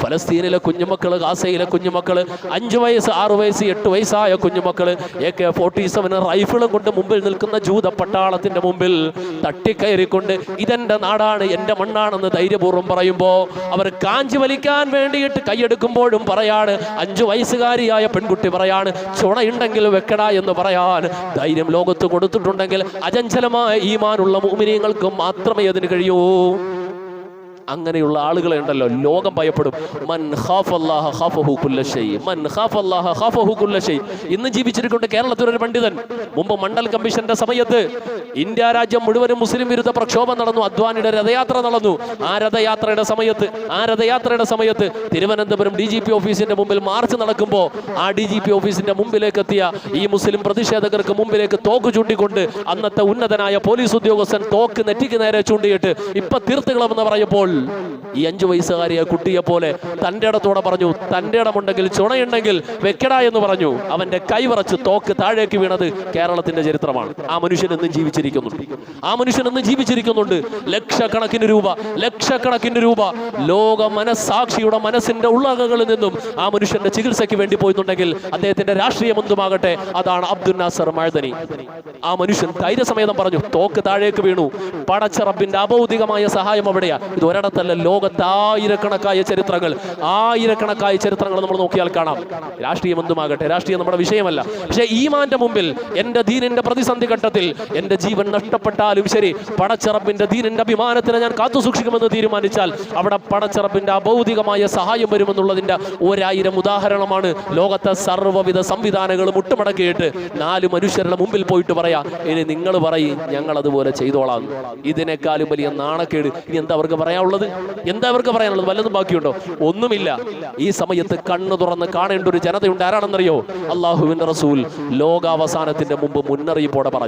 ഫലസ്തീനിലെ കുഞ്ഞുമക്കൾ ഗാസയിലെ കുഞ്ഞുമക്കൾ അഞ്ച് വയസ്സ് ആറ് വയസ്സ് എട്ട് വയസ്സായ കുഞ്ഞുമക്കൾ എ കെ ഫോർട്ടി സെവന് റൈഫിളും കൊണ്ട് മുമ്പിൽ നിൽക്കുന്ന ജൂത പട്ടാളത്തിന്റെ മുമ്പിൽ തട്ടിക്കയറിക്കൊണ്ട് ഇതെന്റെ നാടാണ് എന്റെ മണ്ണാണെന്ന് ധൈര്യപൂർവം പറയുമ്പോൾ അവർ കാഞ്ചി വലിക്കാൻ വേണ്ടിയിട്ട് കൈയെടുക്കുമ്പോഴും പറയാണ് അഞ്ചു വയസ്സുകാരിയായ പെൺകുട്ടി പറയാണ് ചുണയുണ്ടെങ്കിൽ വെക്കട എന്ന് പറയാൻ ധൈര്യം ലോകത്ത് കൊടുത്തിട്ടുണ്ടെങ്കിൽ അചഞ്ചലമായ ഈമാനുള്ള മൂമിനിയങ്ങൾക്ക് മാത്രമേ അതിന് കഴിയൂ. അങ്ങനെയുള്ള ആളുകളെ ഉണ്ടല്ലോ. ലോകം ഭയപ്പെടും. മൻ ഖാഫല്ലാഹ ഖാഫഹു മൻ ഖാഫല്ലാഹ ഖാഫഹു ഇന്ന് ജീവിച്ചിരിക്കുന്നുണ്ട് കേരളത്തിലെ ഒരു പണ്ഡിതൻ മുമ്പ് മണ്ഡൽ കമ്മീഷന്റെ സമയത്ത് ഇന്ത്യ രാജ്യം മുഴുവനും മുസ്ലിം വിരുദ്ധ പ്രക്ഷോഭം നടന്നു. അദ്വാനിയുടെ രഥയാത്ര നടന്നു. ആ രഥയാത്രയുടെ സമയത്ത് ആ രഥയാത്രയുടെ സമയത്ത് തിരുവനന്തപുരം ഡി ജി പി ഓഫീസിന്റെ മുമ്പിൽ മാർച്ച് നടക്കുമ്പോൾ ആ ഡി ജി പി ഓഫീസിന്റെ മുമ്പിലേക്ക് എത്തിയ ഈ മുസ്ലിം പ്രതിഷേധകർക്ക് മുമ്പിലേക്ക് തോക്ക് ചൂണ്ടിക്കൊണ്ട് അന്നത്തെ ഉന്നതനായ പോലീസ് ഉദ്യോഗസ്ഥൻ തോക്ക് നെറ്റിക്ക് നേരെ ചൂണ്ടിയിട്ട് ഇപ്പൊ തീർത്തുകളെന്ന് പറയുമ്പോൾ ഈ അഞ്ചു വയസ്സുകാരിയ കുട്ടിയെ പോലെ തന്റെ ഇടത്തോടെ പറഞ്ഞു തന്റെ ഇടമുണ്ടെങ്കിൽ ചുണയുണ്ടെങ്കിൽ വെക്കട എന്ന് പറഞ്ഞു. അവന്റെ കൈവറച്ച് തോക്ക് താഴേക്ക് വീണത് കേരളത്തിന്റെ ചരിത്രമാണ്. ആ മനുഷ്യൻ എന്നും ജീവിച്ചിരിക്കുന്നുണ്ട്. ആ മനുഷ്യൻ എന്നും ജീവിച്ചിരിക്കുന്നുണ്ട്. ലക്ഷക്കണക്കിന് രൂപ ലക്ഷക്കണക്കിന് രൂപ. ലോക മനസ്സാക്ഷിയുടെ മനസ്സിന്റെ ഉള്ളകകളിൽ നിന്നും ആ മനുഷ്യന്റെ ചികിത്സയ്ക്ക് വേണ്ടി പോയിട്ടുണ്ടെങ്കിൽ അദ്ദേഹത്തിന്റെ രാഷ്ട്രീയം എന്തുമാകട്ടെ? അതാണ് അബ്ദുൽ നാസർ മഴദനി ആ മനുഷ്യൻ ധൈര്യസമേതം പറഞ്ഞു തോക്ക് താഴേക്ക് വീണു. പടച്ച അബൗദികമായ സഹായം അവിടെയാ. ഇത് ഒരിടത്തല്ല ലോകത്ത് ആയിരക്കണക്കായ ചരിത്രങ്ങൾ. ആയിരക്കണക്കായ ചരിത്രങ്ങൾ നമ്മൾ നോക്കിയാൽ കാണാം. രാഷ്ട്രീയം എന്തുമാകട്ടെ? രാഷ്ട്രീയം നമ്മുടെ വിഷയമല്ല. പക്ഷേ ഈമാന്റെ മുമ്പിൽ എന്റെ ദീനിന്റെ പ്രതിസന്ധി ഘട്ടത്തിൽ എന്റെ ജീവൻ നഷ്ടപ്പെട്ടാലും ശരി പടച്ചറപ്പിന്റെ ദീനിന്റെ അഭിമാനത്തിനെ ഞാൻ കാത്തു സൂക്ഷിക്കുമെന്ന് തീരുമാനിച്ചാൽ അവിടെ പടച്ചറപ്പിന്റെ അഭൗതികമായ സഹായം വരുമെന്നുള്ളതിന്റെ ഒരായിരം ഉദാഹരണമാണ് ലോകത്തെ സർവവിധ സംവിധാനങ്ങളും മുട്ടുമടക്കിയിട്ട് നാല് മനുഷ്യരുടെ മുമ്പിൽ പോയിട്ട് പറയാ ഇനി നിങ്ങൾ പറയും ഞങ്ങൾ അതുപോലെ ചെയ്തോളാം. ഇതിനേക്കാളും വലിയ നാണക്കേട്. ഇനി എന്താ അവർക്ക് പറയാനുള്ളത്? എന്താ അവർക്ക് പറയാനുള്ളത്? വല്ലതും ബാക്കിയുണ്ടോ? ഒന്നുമില്ല. ഈ സമയത്ത് കണ്ണു തുറന്ന് കാണേണ്ട ഒരു ജനതയുണ്ട്. ആരാണെന്നറിയോ? അള്ളാഹുവിന്റെ റസൂൽ ലോകാവസാനത്തിന്റെ മുമ്പ് മുന്നറിയിപ്പോടെ പറഞ്ഞു.